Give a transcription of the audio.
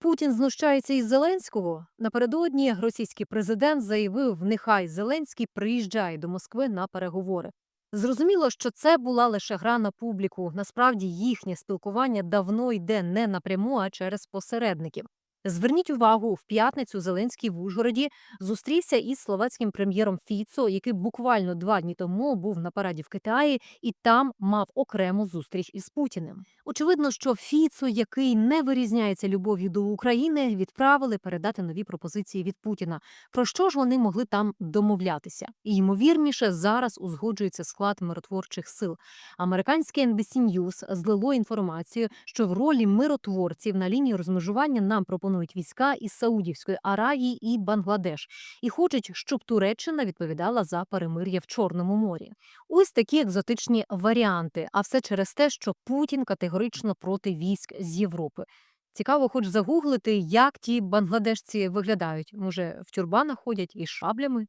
Путін знущається із Зеленського. Напередодні російський президент заявив, нехай Зеленський приїжджає до Москви на переговори. Зрозуміло, що це була лише гра на публіку. Насправді їхнє спілкування давно йде не напряму, а через посередників. Зверніть увагу, в п'ятницю Зеленський в Ужгороді зустрівся із словацьким прем'єром Фіцо, який буквально два дні тому був на параді в Китаї, і там мав окрему зустріч із Путіним. Очевидно, що Фіцо, який не вирізняється любов'ю до України, відправили передати нові пропозиції від Путіна. Про що ж вони могли там домовлятися? І ймовірніше зараз узгоджується склад миротворчих сил. Американське NBC News злило інформацію, що в ролі миротворців на лінії розмежування нам пропонують війська із Саудівської Аравії і Бангладеш, і хочуть, щоб Туреччина відповідала за перемир'я в Чорному морі. Ось такі екзотичні варіанти. А все через те, що Путін категорично проти військ з Європи. Цікаво, хоч загуглити, як ті бангладешці виглядають. Може, в тюрбанах ходять із шаблями.